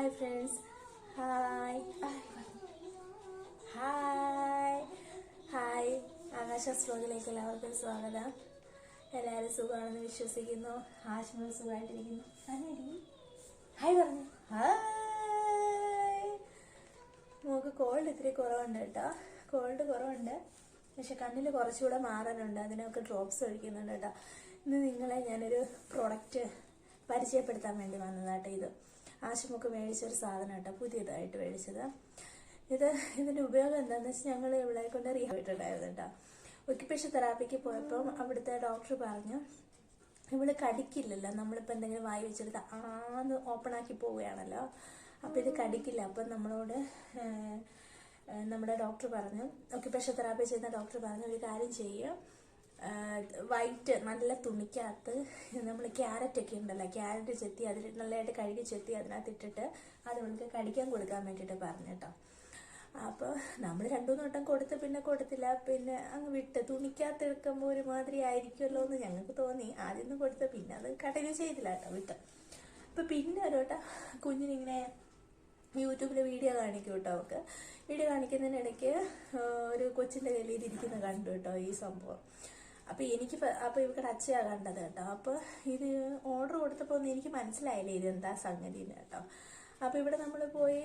Hi friends hi hi hi Akasha സ്ലോഗിലേക്ക് എല്ലാവർക്കും സ്വാഗതം. എല്ലാവരും സുഖമാണെന്ന് വിശ്വസിക്കുന്നു. ആശുപത്രി സുഖമായിട്ടിരിക്കുന്നു. ഹായ് പറഞ്ഞു. ഹായ് നമുക്ക് കോൾഡ് ഇത്തിരി കുറവുണ്ട് കേട്ടോ. കോൾഡ് കുറവുണ്ട്. പക്ഷെ കണ്ണിൽ കുറച്ചുകൂടെ മാറാനുണ്ട്. അതിനൊക്കെ ഡ്രോപ്സ് ഒഴിക്കുന്നുണ്ട് കേട്ടോ. ഇന്ന് നിങ്ങളെ ഞാനൊരു പ്രോഡക്റ്റ് പരിചയപ്പെടുത്താൻ വേണ്ടി വന്നതാട്ടോ ഇത്. ആശുമുക്ക് മേടിച്ചൊരു സാധനം കേട്ടോ പുതിയതായിട്ട് മേടിച്ചത്. ഇത് ഇതിന്റെ ഉപയോഗം എന്താണെന്ന് വെച്ചാൽ ഞങ്ങൾ ഇവിടെ കൊണ്ട് റീഹാബിട്ടുണ്ടായിരുന്നു കേട്ടോ. ഒക്യുപേഷൻ തെറാപ്പിക്ക് പോയപ്പോൾ അവിടുത്തെ ഡോക്ടർ പറഞ്ഞു ഇവൾ കടിക്കില്ലല്ലോ നമ്മളിപ്പോൾ എന്തെങ്കിലും വായി വെച്ചെടുത്ത് ആന്ന് ഓപ്പൺ ആക്കി പോവുകയാണല്ലോ. അപ്പോൾ ഇത് കടിക്കില്ല. അപ്പം നമ്മളോട് നമ്മുടെ ഡോക്ടർ പറഞ്ഞു ഒക്യുപേഷൻ തെറാപ്പി ചെയ്യുന്ന ഡോക്ടർ പറഞ്ഞു ഒരു കാര്യം ചെയ്യുക വൈറ്റ് നല്ല തുണിക്കകത്ത് നമ്മൾ ക്യാരറ്റ് ഒക്കെ ഉണ്ടല്ലോ ക്യാരറ്റ് ചെത്തി അതിൽ നല്ലതായിട്ട് കഴുകി ചെത്തി അതിനകത്ത് ഇട്ടിട്ട് അത് അവൾക്ക് കടിക്കാൻ കൊടുക്കാൻ വേണ്ടിയിട്ട് പറഞ്ഞു അപ്പോൾ നമ്മൾ രണ്ടു മൂന്ന് വട്ടം കൊടുത്ത് പിന്നെ കൊടുത്തില്ല പിന്നെ അങ്ങ് വിട്ട് തുണിക്കകത്ത് എടുക്കുമ്പോൾ ഒരുമാതിരി ആയിരിക്കുമല്ലോ എന്ന് ഞങ്ങൾക്ക് തോന്നി. ആദ്യം ഒന്ന് കൊടുത്ത് പിന്നെ അത് കടയിൽ ചെയ്തില്ല കേട്ടോ വിട്ട്. അപ്പോൾ പിന്നെ ഒരു വട്ടം കുഞ്ഞിനിങ്ങനെ യൂട്യൂബിൽ വീഡിയോ കാണിക്കും കേട്ടോ അവൾക്ക്. വീഡിയോ കാണിക്കുന്നതിനിടയ്ക്ക് ഒരു കൊച്ചിന്റെ കയ്യിൽ ഇതിരിക്കുന്ന കണ്ടു കേട്ടോ ഈ സംഭവം. അപ്പോൾ എനിക്ക് അപ്പോൾ ഇവിടെ അച്ഛയാണ് കണ്ടത് കേട്ടോ. അപ്പോൾ ഇത് ഓർഡർ കൊടുത്തപ്പോൾ ഒന്നും എനിക്ക് മനസ്സിലായില്ല ഇത് എന്താ സംഗതി എന്ന് കേട്ടോ. അപ്പോൾ ഇവിടെ നമ്മൾ പോയി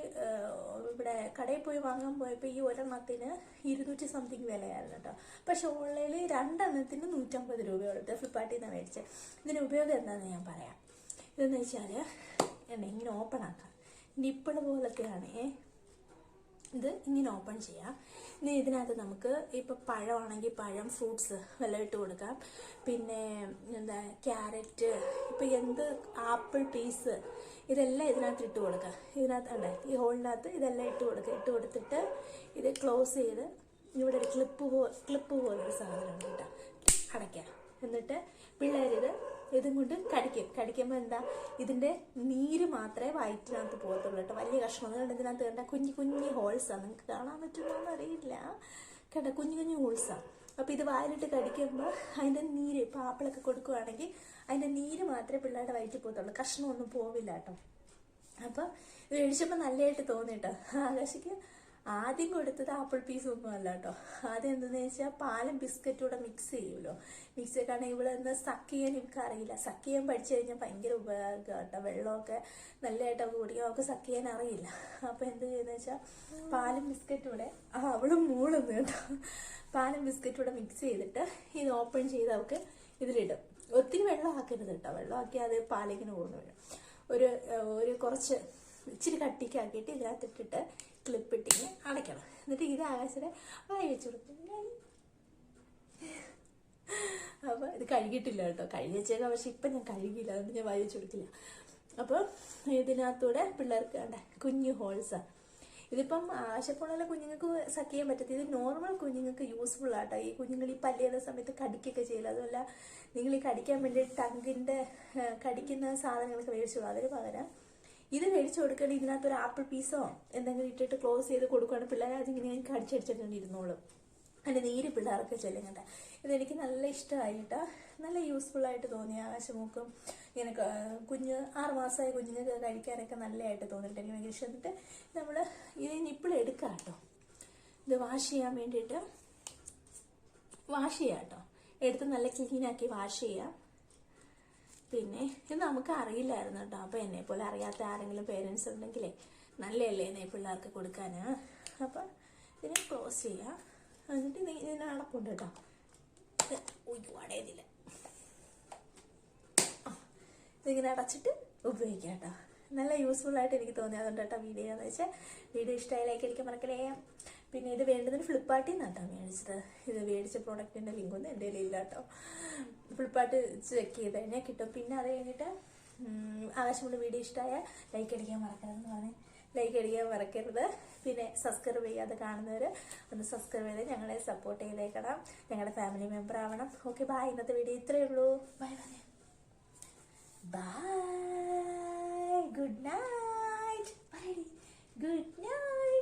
ഇവിടെ കടയിൽ പോയി വാങ്ങാൻ പോയപ്പോൾ ഈ ഒരെണ്ണത്തിന് ഇരുന്നൂറ്റി സംതിങ് വിലയായിരുന്നു കേട്ടോ. പക്ഷെ ഓൺലൈനിൽ രണ്ടെണ്ണത്തിന് നൂറ്റമ്പത് രൂപ കൊടുത്ത് ഫ്ലിപ്കാർട്ടിൽ നിന്ന് മേടിച്ച്. ഇതിന് ഉപയോഗം എന്താണെന്ന് ഞാൻ പറയാം. ഇതെന്ന് വെച്ചാൽ എന്നെ ഇങ്ങനെ ഓപ്പൺ ആക്കാം. നിപ്പിൾ പോലൊക്കെയാണ് ഏ. ഇത് ഇങ്ങനെ ഓപ്പൺ ചെയ്യാം. ഇനി ഇതിനകത്ത് നമുക്ക് ഇപ്പം പഴമാണെങ്കിൽ പഴം ഫ്രൂട്ട്സ് വല്ലതും ഇട്ട് കൊടുക്കാം. പിന്നെ എന്താ ക്യാരറ്റ് ഇപ്പം എന്ത് ആപ്പിൾ പീസ് ഇതെല്ലാം ഇതിനകത്ത് ഇട്ട് കൊടുക്കാം. ഇതിനകത്ത് ഉണ്ട് ഈ ഹോളിനകത്ത് ഇതെല്ലാം ഇട്ട് കൊടുക്കുക ഇട്ട് കൊടുത്തിട്ട് ഇത് ക്ലോസ് ചെയ്ത് ഇവിടെ ഒരു ക്ലിപ്പ് പോ ക്ലിപ്പ് പോലൊരു സാധനം കേട്ടോ. അടയ്ക്കാം. എന്നിട്ട് പിള്ളേരിത് ഇതും കൊണ്ട് കടിക്കും. കടിക്കുമ്പോൾ എന്താ? ഇതിന്റെ നീര് മാത്രമേ വയറ്റിനകത്ത് പോകത്തുള്ളൂ കേട്ടോ. വലിയ കഷ്ണം കണ്ട് ഇതിനകത്ത് കണ്ട കുഞ്ഞു കുഞ്ഞു ഹോൾസാണ് നിങ്ങൾക്ക് കാണാൻ പറ്റുമോന്ന് അറിയില്ല. കണ്ട കുഞ്ഞു കുഞ്ഞു ഹോൾസാണ് അപ്പോൾ ഇത് വായിലിട്ട് കടിക്കുമ്പോൾ അതിന്റെ നീര് ഇപ്പോൾ ആപ്പിളൊക്കെ കൊടുക്കുവാണെങ്കിൽ അതിന്റെ നീര് മാത്രമേ പിള്ളേരുടെ വയറ്റിൽ പോകത്തുള്ളൂ. കഷ്ണമൊന്നും പോവില്ല കേട്ടോ. അപ്പം മേടിച്ചപ്പോൾ നല്ലതായിട്ട് തോന്നിയിട്ടോ ആകാശിക്ക് ആദ്യം കൊടുത്തത് ആപ്പിൾ പീസ് ഒന്നും അല്ല കേട്ടോ. ആദ്യം എന്തെന്ന് വെച്ചാൽ പാലും ബിസ്ക്കറ്റും കൂടെ മിക്സ് ചെയ്യുമല്ലോ. മിക്സ് കാരണം ഇവിടെ നിന്ന് സക്ക് ചെയ്യാൻ എനിക്ക് അറിയില്ല സക്ക് ചെയ്യാൻ പഠിച്ചു കഴിഞ്ഞാൽ ഭയങ്കര ഉപകാരം കേട്ടോ. വെള്ളമൊക്കെ നല്ലതായിട്ട് അവൾക്ക് കുടിക്കാം അവൾക്ക് സക്ക് ചെയ്യാൻ അറിയില്ല. അപ്പോൾ എന്ത് ചെയ്യുന്നത് വെച്ചാൽ പാലും ബിസ്ക്കറ്റും കൂടെ ആ അവളും മൂളുന്നു കേട്ടോ. പാലും ബിസ്ക്കറ്റും കൂടെ മിക്സ് ചെയ്തിട്ട് ഇത് ഓപ്പൺ ചെയ്ത് അവൾക്ക് ഇതിലിടും. ഒത്തിരി വെള്ളം ആക്കരുത് കേട്ടോ. വെള്ളം ആക്കി അത് പാലിങ്ങനെ ഊർന്നു ഒരു ഒരു കുറച്ച് ഇച്ചിരി കട്ടിക്കാക്കിയിട്ട് ഇതിനകത്ത് ഇട്ടിട്ട് ക്ലിപ്പ് ഇട്ടിങ്ങനെ അടയ്ക്കണം. എന്നിട്ട് ഇത് ആകാശത്തെ വായി വെച്ച് കൊടുക്കും. അപ്പോൾ ഇത് കഴുകിയിട്ടില്ല കേട്ടോ. കഴുകി വെച്ചേക്കാം പക്ഷെ ഇപ്പം ഞാൻ കഴുകിയില്ല. അതുകൊണ്ട് ഞാൻ വായി വെച്ച് കൊടുക്കില്ല. അപ്പോൾ ഇതിനകത്തൂടെ പിള്ളേർക്ക് വേണ്ട കുഞ്ഞു ഹോൾസാണ് ഇതിപ്പം ആശപ്പുള്ള കുഞ്ഞുങ്ങൾക്ക് സക്ക് ചെയ്യാൻ പറ്റത്തില്ല. ഇത് നോർമൽ കുഞ്ഞുങ്ങൾക്ക് യൂസ്ഫുൾ ആട്ടോ ഈ കുഞ്ഞുങ്ങൾ ഈ പല്ല് ചെയ്യുന്ന സമയത്ത് കടിക്കൊക്കെ ചെയ്യില്ല അതുമല്ല നിങ്ങൾ ഈ കടിക്കാൻ വേണ്ടി ടങ്കിന്റെ കടിക്കുന്ന സാധനങ്ങളൊക്കെ മേടിച്ചോളൂ അതിന് പകരം ഇത് മേടിച്ചു കൊടുക്കണമെങ്കിൽ ഇതിനകത്ത് ഒരു ആപ്പിൾ പീസോ എന്തെങ്കിലും ഇട്ടിട്ട് ക്ലോസ് ചെയ്ത് കൊടുക്കുകയാണ് പിള്ളേരെ അതിങ്ങനെ അടിച്ചടിച്ചിട്ടുണ്ട് ഇരുന്നോളും അതിന്റെ നീര് പിള്ളേർക്ക് ചെല്ലുന്നുണ്ട് ഇതെനിക്ക് നല്ല ഇഷ്ടമായിട്ട്. നല്ല യൂസ്ഫുൾ ആയിട്ട് തോന്നി ആകാശമൂക്കും ഇങ്ങനെ കുഞ്ഞ് ആറ് മാസമായ കുഞ്ഞുങ്ങൾക്ക് കഴിക്കാനൊക്കെ നല്ലതായിട്ട് തോന്നിയിട്ട് എനിക്ക് ഭയങ്കര എന്നിട്ട് നമ്മൾ ഇത് നിപ്പിൾ എടുക്കാം കേട്ടോ. ഇത് വാഷ് ചെയ്യാൻ വേണ്ടിയിട്ട് വാഷ് ചെയ്യാം കേട്ടോ. എടുത്ത് നല്ല ക്ലീനാക്കി വാഷ് ചെയ്യാം. പിന്നെ ഇത് നമുക്ക് അറിയില്ലായിരുന്നു കേട്ടോ അപ്പോൾ എന്നെ പോലെ അറിയാത്ത ആരെങ്കിലും പേരൻസ് ഉണ്ടെങ്കിലേ നല്ലല്ലേ എന്നെ പിള്ളേർക്ക് കൊടുക്കാൻ അപ്പം ഇതിനെ ക്ലോസ് ചെയ്യാം. എന്നിട്ട് ഇത് ഇതിന് അടപ്പുണ്ട് കേട്ടോ അടയുന്നില്ല. ഇതിങ്ങനെ അടച്ചിട്ട് ഉപയോഗിക്കാം കേട്ടോ നല്ല യൂസ്ഫുൾ ആയിട്ട് എനിക്ക് തോന്നി അതുകൊണ്ട് കേട്ടോ വീഡിയോ എന്ന് വെച്ചാൽ വീഡിയോ ഇഷ്ടമായി ലൈക്ക് അടിക്കാൻ മറക്കലേ പിന്നെ ഇത് വേണ്ടതിന് ഫ്ലിപ്പ്കാർട്ടിൽ നിന്നാണ് കേട്ടോ മേടിച്ചത്. ഇത് മേടിച്ച പ്രോഡക്റ്റിന്റെ ലിങ്കൊന്നും എന്റെ കയ്യിൽ ഇല്ലാട്ടോ ഫ്ലിപ്കാർട്ട് ചെക്ക് ചെയ്ത് കഴിഞ്ഞാൽ കിട്ടും. പിന്നെ അത് കഴിഞ്ഞിട്ട് ആകാശമുള്ള വീഡിയോ ഇഷ്ടമായ ലൈക്ക് അടിക്കാൻ മറക്കരുതെന്ന് പറഞ്ഞു ലൈക്ക് അടിക്കാൻ മറക്കരുത്. പിന്നെ സബ്സ്ക്രൈബ് ചെയ്യാതെ കാണുന്നവർ ഒന്ന് സബ്സ്ക്രൈബ് ചെയ്ത് ഞങ്ങളെ സപ്പോർട്ട് ചെയ്തേക്കണം. ഞങ്ങളുടെ ഫാമിലി മെമ്പർ ആവണം. ഓക്കെ ബായ് ഇന്നത്തെ വീഡിയോ ഇത്രയേ ഉള്ളൂ. Bye bye Bye. Good night. Good night.